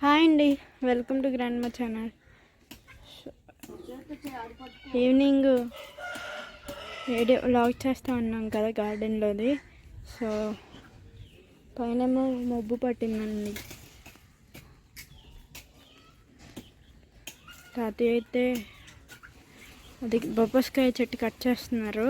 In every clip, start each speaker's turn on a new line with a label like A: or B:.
A: Hi అండి. Welcome to grand మా channel. Evening video vlog చేస్తూ ఉన్నాం కదా గార్డెన్లోది. సో పైన మబ్బు పట్టిందండి. తాతయ్య అయితే అది బొబ్బస్కాయ చెట్టు కట్ చేస్తున్నారు.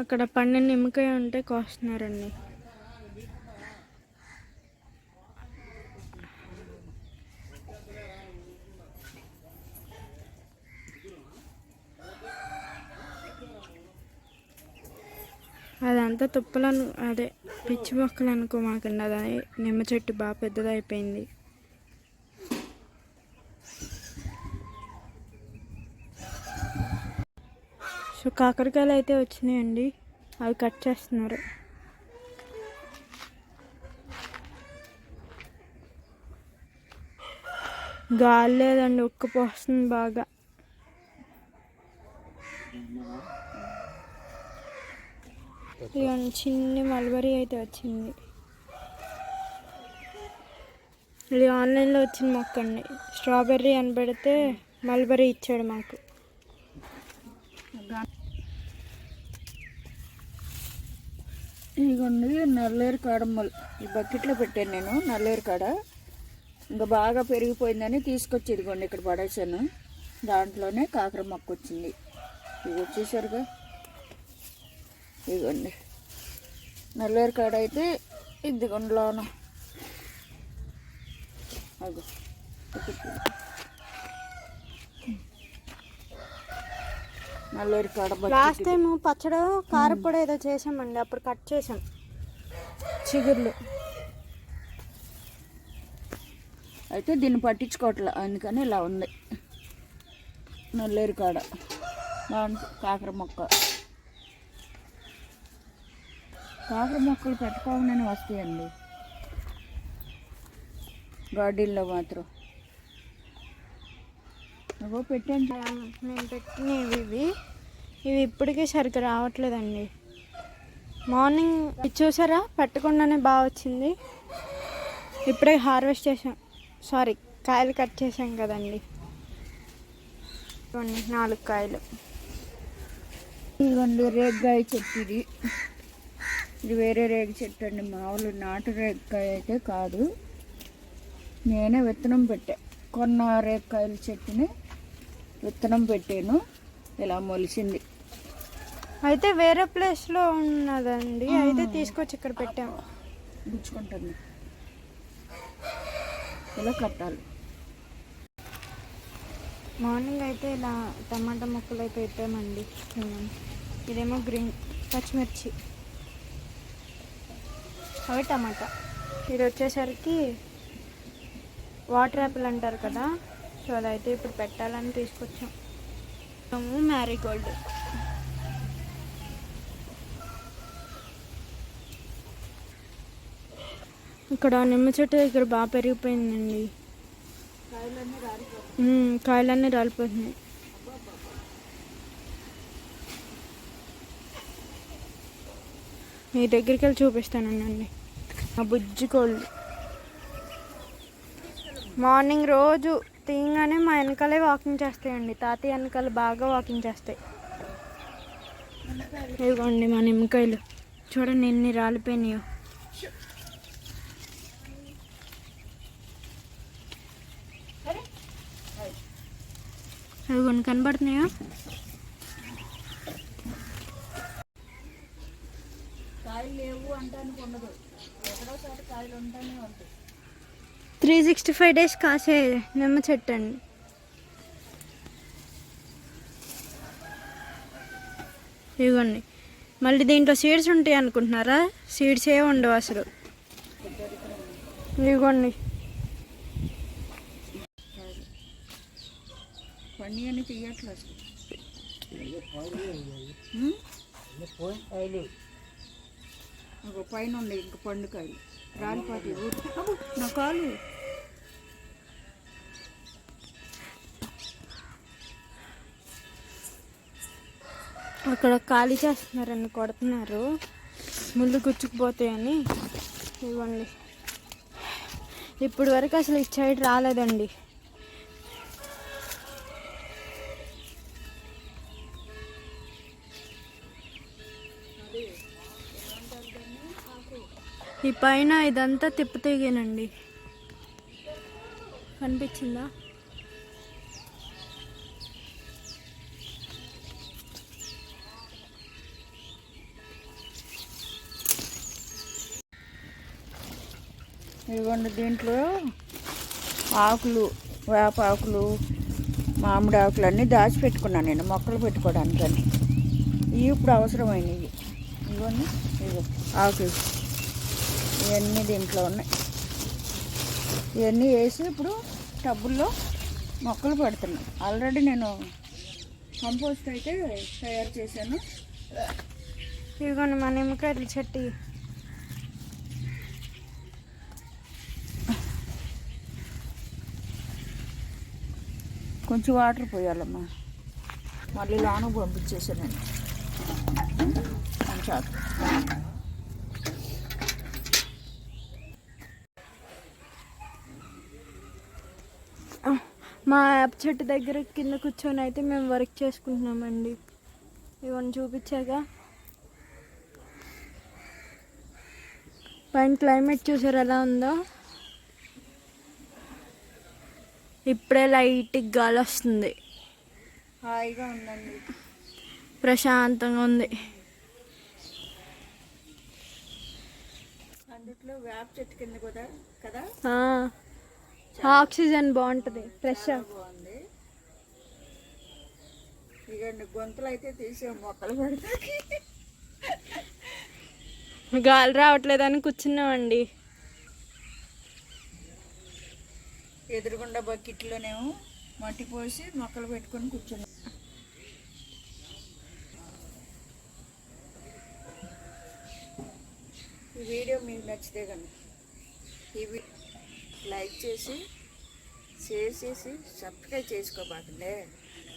A: అక్కడ పండిన నిమ్మకాయ ఉంటే కోస్తున్నారండి. అదంతా తుప్పలను అదే పిచ్చి మొక్కలు అనుకోమాకండి అది నిమ్మ చెట్టు బాగా పెద్దదైపోయింది. సో కాకరకాయలు అయితే వచ్చినాయండి. అవి కట్ చేస్తున్నారు. గాలి లేదండి ఉక్కపోస్తుంది బాగా. చిన్న చిన్ని మల్బరీ అయితే వచ్చింది. ఇది ఆన్లైన్లో వచ్చిన మొక్క అండి స్ట్రాబెర్రీ అని పెడితే మల్బరీ ఇచ్చాడు మాకు.
B: ఇదిగోండి నల్లేరు కాడ మొల్ ఈ బకెట్లో పెట్టాను నేను నల్లేరు కాడ. ఇంకా బాగా పెరిగిపోయిందని తీసుకొచ్చి ఇదిగోండి ఇక్కడ పడేసాను దాంట్లోనే కాకర మొక్క వచ్చింది. ఇది వచ్చేసరిగా ఇదిగోండి. నల్లేరు కాడ అయితే ఇదిగోండి లోన. అగో నల్లేరు కాడ
A: లాస్ట్ టైం పచ్చడి కారపొడి ఏదో చేసామండి అప్పుడు కట్ చేసాం. చిగుర్లు.
B: అయితే దీన్ని పట్టించుకోవట్లే అందుకని ఇలా ఉంది. నల్లేరు కాడ. దాంట్లో కాకర మొక్క. కాకర మొక్కలు పెట్టుకోవాలని వస్తాయండి. గార్డెన్లో మాత్రం. అగో పెట్టాను.
A: నేను పెట్టినవి ఇవి. ఇవి ఇప్పటికీ సరిగ్గా రావట్లేదండి. మార్నింగ్ ఇది చూసారా? పెట్టకుండానే బాగా వచ్చింది. ఇప్పుడే హార్వెస్ట్ చేసాం సారీ కాయలు కట్ చేసాం కదండి. కొన్ని నాలుగు కాయలు.
B: ఇదిగోండి రేగ్గాయ చెట్టు ఇది. ఇది వేరే రేగి చెట్టు అండి. మామూలు నాటు రేగ్గాయ అయితే కాదు. నేనే విత్తనం పెట్టా. కొన్న రేగ్గాయల చెట్టుని విత్తనం పెట్టాను. ఇలా మొలిసింది.
A: అయితే వేరే ప్లేస్లో ఉన్నదండి. అయితే తీసుకొచ్చి ఇక్కడ పెట్టాం.
B: గుచ్చుకుంటుంది. ఇలా కట్టాలి.
A: మార్నింగ్ అయితే ఇలా టమాటా ముక్కలు అయితే పెట్టామండి. ఇదేమో గ్రీన్ పచ్చిమిర్చి. అవి టమాటా. ఇది వచ్చేసరికి వాటర్ యాపిల్ అంటారు కదా. సో అదైతే ఇప్పుడు పెట్టాలని తీసుకొచ్చాం. మ్యారీగోల్డ్ ఇక్కడ నిమ్మ చెట్టు దగ్గర బాగా పెరిగిపోయిందండి. కాయలన్నీ రాలిపోతున్నాయి. మీ దగ్గరికి వెళ్ళి చూపిస్తానండి ఆ బుజ్జి కోళ్ళు మార్నింగ్ రోజు తీయగానే మా వెనకాలే వాకింగ్ చేస్తాయండి. తాతయ్య వెనకాల బాగా వాకింగ్ చేస్తాయి. ఇదిగోండి మా నిమ్మకాయలు. చూడండి ఎన్ని రాలిపోయినాయో. అవి కొన్ని కనబడుతున్నాయా?
B: కాయలు లేవు అంటానికి ఉండదు. ఎక్కడో చోట కాయలు ఉంటానే ఉంటాయి.
A: త్రీ సిక్స్టీ ఫైవ్ డేస్ కాసే నిమ్మ చెట్టు అండి ఇదిగోండి. మళ్ళీ దీంట్లో సీడ్స్ ఉంటాయి అనుకుంటున్నారా? సీడ్స్ ఏ ఉండవు అసలు. ఇదిగోండి.
B: పని అని తీయట్లేదు అసలు. ఒక పైన ఉండే ఇంక పండుకాయలు. నా కాలు.
A: అక్కడ ఖాళీ చేస్తున్నారని కొడుతున్నారు. ముళ్ళు గుచ్చుకుపోతాయని. ఇవ్వండి. ఇప్పుడు వరకు అసలు ఇచ్చాయి సైడ్ రాలేదండి. ఈ పైన ఇదంతా తిప్పుతీగేనండి. కనిపించిందా?
B: ఇదిగోండి దీంట్లో ఆకులు వేప ఆకులు మామిడి ఆకులు అన్నీ దాచిపెట్టుకున్నాను నేను మొక్కలు పెట్టుకోవడానికి అని ఇవి ఇప్పుడు అవసరమైనవి. ఇవన్నీ ఇవి ఆకులు. ఇవన్నీ దీంట్లో ఉన్నాయి. ఇవన్నీ వేసి ఇప్పుడు టబ్బుల్లో మొక్కలు పెడుతున్నాను ఆల్రెడీ నేను కంపోస్ట్ అయితే తయారు చేశాను.
A: ఇదిగోండి మా నిమ్మకాయల చెట్టు.
B: కొంచెం వాటర్ పోయాలమ్మా. మళ్ళీ లాను పంపించేసాను నేను. కొంచెం
A: మా యాప్ చెట్టు దగ్గర కింద కూర్చొని అయితే మేము వర్క్ చేసుకుంటున్నామండి. ఇవన్నీ చూపించాక. పైన క్లైమేట్ చూసారు ఎలా ఉందో? ఇప్పుడే లైట్ గాలి వస్తుంది.
B: హాయిగా ఉందండి.
A: ప్రశాంతంగా ఉంది.
B: అందుట్లో వేప చెట్టు కింద కూడా కదా?
A: ఆక్సిజన్ బాగుంటుంది ఫ్రెష్
B: బాగుంది ఇక గొంతులు అయితే తీసే మొక్కలు పెడితే.
A: గాలి రావట్లేదని కూర్చున్నామండి.
B: ఎదురుగుండా బకెట్లోనేమో మట్టి పోసి మొక్కలు పెట్టుకొని కూర్చున్నాం. ఈ వీడియో మీకు నచ్చితే కనుక ఈ వీ- లైక్ చేసి షేర్ చేసి subscribe చేసుకోబాకండి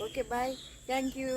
B: okay bye thank you